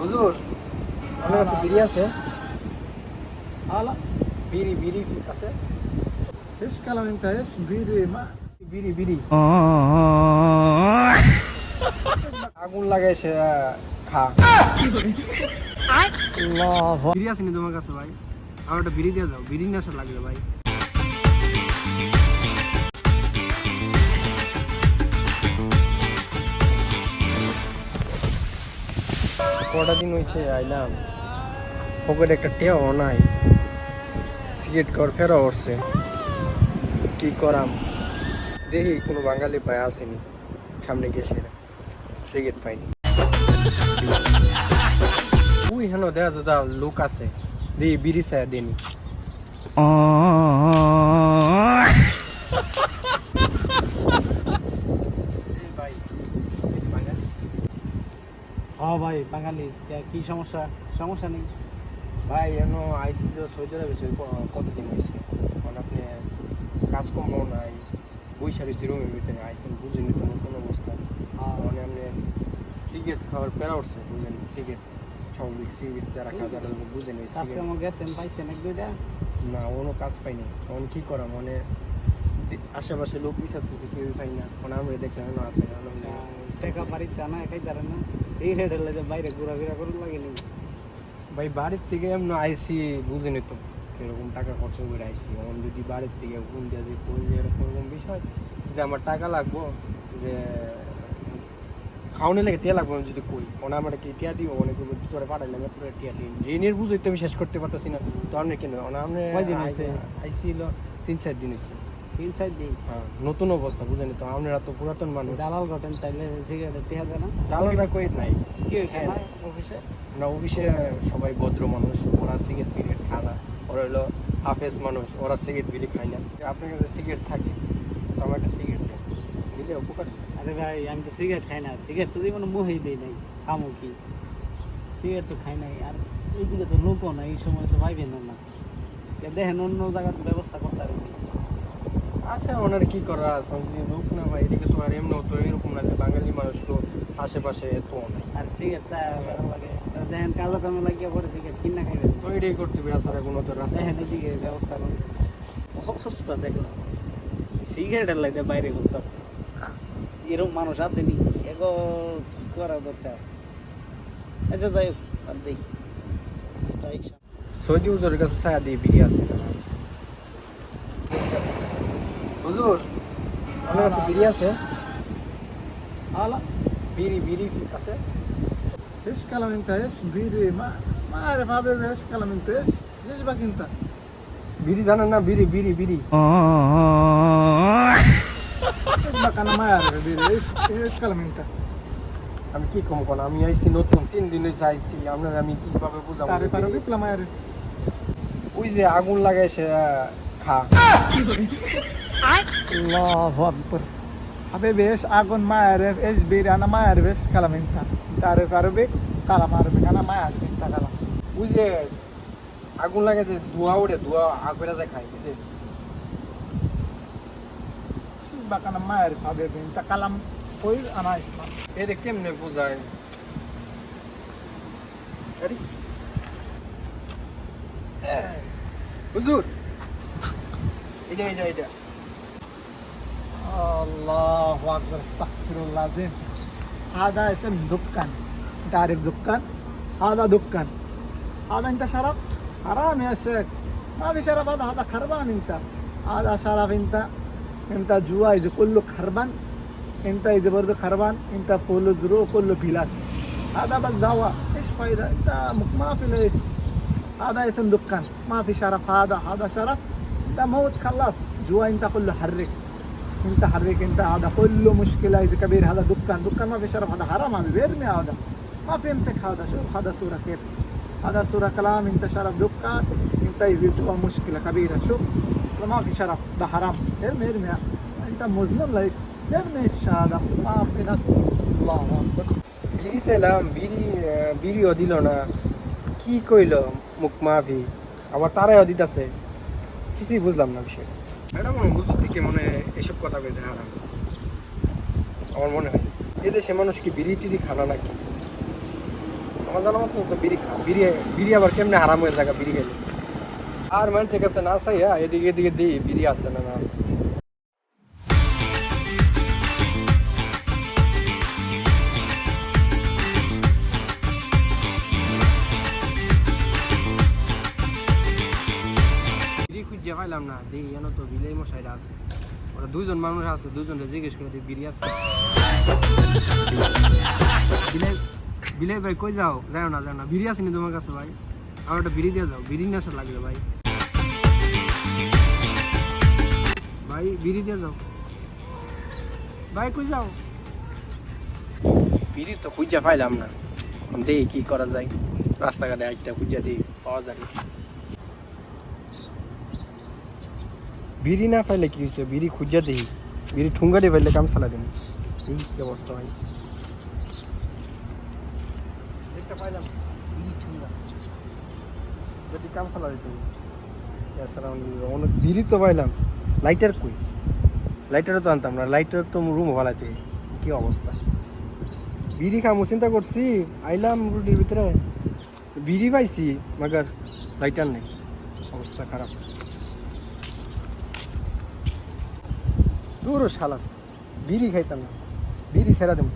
হুজুর আছে কাছে বিড়ি আছে। আলা বিড়ি বিড়ি আছে। বেশ কালাম ইন্টারেস্ট বিড়ি মা। বিড়ি বিড়ি। আগুন লাগে সে খা। বিড়ি আসেনি তোমার কাছে ভাই? আমার একটা বিড়ি দিয়ে যাও বিড়ি নেশা লাগবে ভাই। কটা দিন হয়েছে আইলাম। পকেটে একটা টেও নাই। সিগারেট কর ফেরা উঠছে কি করাম? দেখি কোনো বাঙালি পায় আসেনি। সামনে গিয়ে সিগারেট পাইনি। উই হেন দেখা তো লোক আছে। দিই বিড়ি সায়া দেনি ভাই বাঙালি হ্যাঁ ভাই বাঙালি কি সমস্যা? সমস্যা নেই। ভাই এন আইসি তো সৌদি আরবে কতদিন হয়েছে কারণ আপনি কাজকর্ম নাই বৈশা রয়েছে রুমের ভিতরে আইসেন বুঝেনি তোমার কোনো অবস্থা। হ্যাঁ। মানে আপনি সিগারেট খাওয়ার প্যারা উঠছে বুঝেন সিগারেট স্বাভাবিক সিগারেট যারা তারা তো বুঝেন কাজ কেমন গেছেন পাইছেন এক দুইটা? না কোনো কাজ পাইনি। তখন কি করা মানে আশেপাশে লোক বিচারতেছে কেউ পাই না। মানে আমরা হয় না আছে। টাকা বাড়িতে জানা একাই জানেন না। সেই হলে যে বাইরে ঘোরাফেরা করুন লাগেনি ভাই বাড়ির থেকে এমন আইসি বুঝেনি তো এরকম টাকা খরচ করে আইসি। এখন যদি বাড়ির থেকে ফোন দিয়ে দিই কই যে এরকম বিষয় যে আমার টাকা লাগবো যে খাওয়ানো লাগে টিয়া লাগবো আমি যদি কই। ওনা আমার কি টিয়া দিব? অনেক তোরে পাঠাইলাম এত টিয়া দিই ঋণের বুঝই তো আমি শেষ করতে পারতেছি না। তো আপনি কেন? আপনি কয়দিন হইছে? আইসিল তিন চার দিন হয়েছে তিন চার দিন। হ্যাঁ নতুন অবস্থা বুঝেনি তো আপনারা তো পুরাতন মানুষ। দালাল ঘটেন চাইলে সিগারেট টিহা দেয় না দালালরা কই নাই। কি হয়েছে? না অফিসে? না অফিসে সবাই ভদ্র মানুষ ওরা সিগারেট ফিগারেট খায় না। ওরা হলো হাফেজ মানুষ ওরা সিগারেট বিড়ি খায় না। আপনার কাছে সিগারেট থাকে তো আমার একটা সিগারেট দেন। দিলে উপকার আরে ভাই আমি তো সিগারেট খাই না। সিগারেট তো জীবনে মুহেই দেই নাই খামো কি? সিগারেট তো খাই নাই আর এইদিকে তো লোকও না এই সময় তো ভাইবেন না। দেখেন অন্য জায়গার ব্যবস্থা করতে পারবেন আচ্ছা ওনার কি করা সংস্কৃতি লোক না ভাই? এদিকে তো আর এমনি তো এরকম না যে বাঙালি মানুষ তো আশেপাশে এত আর সিগারেট চা লাগে। দেখেন কালো কামে লাগিয়ে পরে সিগারেট কিনা খাইবেন। তো এটাই করতে হবে রাস্তায় কোনো তো রাস্তা। দেখেন এদিকে ব্যবস্থা করুন। অসুস্থ দেখলাম। সিগারেটের লাইতে বাইরে ঘুরতেছে। এরকম মানুষ আসেনি এগো কি করা দরকার? আচ্ছা যাই হোক আর দেখি। সৌদি হুজুরের কাছে ছায়া দিয়ে বিড়ি আছে। হুজুর আমার কাছে বিড়ি আছে হালা বিড়ি বিড়ি আছে ايش كلام انت ايش بيري ما ما اعرف حبيبي ايش كلام انت ايش ليش بك انت বিড়ি জানেন না বিড়ি বিড়ি বিড়ি ايش بك انا ما اعرف يا بيري ايش ايش كلام انت আমি কি কম কোন আমি আইছি নতুন তিন দিন হয়েছে আইছি আপনার আমি কিভাবে বুঝাবো تعرف عربي ولا ما اعرف ওই যে আগুন লাগাই সে খা। আবে বেশ আগুন মায়ের এস বির আনা মায়ের বেশ কালাম ইনতা তারে পারবে কালাম আরবে কানা মায়ের ইনতা কালাম। বুঝে আগুন লাগে যে ধোয়া ওড়ে ধোয়া আগুনে দেখায় বুঝে বাকানা মায়ের পাবে ইনতা কালাম ওই আনা ইসলাম এর কেমনে বোঝায়? হুজুর এটা এটা এটা الله اكبر استغفر الله العظيم هذا اسم دكان انت عارف دكان هذا دكان هذا انت شرب حرام يا شيخ ما في شرب هذا هذا خربان انت هذا شرب انت انت جوا يجي كله خربان انت يجي برضه خربان انت فول زرو كله بلاش هذا بس دواء ايش فايده انت ما في ليش هذا اسم دكان ما في شرف هذا هذا شرف انت موت خلاص جوا انت كله حرك انت حرك انت هذا كله مشكله اذا كبير هذا دكان دكان ما في شرف هذا حرام هذا بيرمي هذا ما في يمسك هذا شوف هذا صوره كيف هذا صوره كلام انت شرف دكان انت اذا جوا مشكله كبيره شوف هذا ما في شرف ده حرام ارمي ارمي انت مزمن ليش ارمي الشهاده ما في ناس الله اكبر বিড়ি চাইলাম বিড়ি আহ, বিড়িও দিল না কি কইল মুখ মাফি আবার তারাইও দিতেছে কিছুই বুঝলাম না বিষয় ম্যাডাম মনে হুজুর থেকে মনে এসব কথা কয়েছে হারাম। আমার মনে হয়। এদেশে মানুষ কি বিড়ি টিড়ি খানা নাকি? আমার জানা মতো তো বিড়ি খা বিড়ি বিড়ি আবার কেমনে হারাম হয়ে জায়গা বিড়ি খেলে? আর মানুষের কাছে না আসাই এদিকে এদিকে দিই বিড়ি আসে না না আছে। খুঁজে পাইলাম না দেখি যেন তো বিলাই মশাইরা আছে। ওরা দুইজন মানুষ আছে দুজনকে জিজ্ঞেস করে দেখি বিড়ি আছে? বিলাই বিলাই ভাই, কই যাও? যাও না যাও না, বিড়ি আসেনি তোমার কাছে ভাই? আমার একটা বিড়ি দিয়ে যাও বিড়ি নেশা লাগবে ভাই। ভাই, বিড়ি দিয়ে যাও। ভাই, কই যাও? বিড়ি তো খুঁজে পাইলাম না। দেখি কি করা যায়? রাস্তাঘাটে একটা খুঁজে দিই, পাওয়া যায় না। বিড়ি না পাইলে কি হয়েছে বিড়ি খুঁজে দিই বিড়ি ঠুঙ্গারি পাইলে কাম চালা দিন এই অবস্থা ঠুঙ্গা। যদি কাম চালা দিত এছাড়া অনেক বিড়ি তো পাইলাম। লাইটার কই? লাইটারও তো আনতাম না। লাইটার তো রুম ভালাইতে কি অবস্থা? বিড়ি খামু চিন্তা করছি। আইলাম রুটির ভিতরে। বিড়ি পাইছি মাগার লাইটার নেই। অবস্থা খারাপ। দূরও শালা। বিড়ি খাইতাম না। বিড়ি ছেড়া দেব।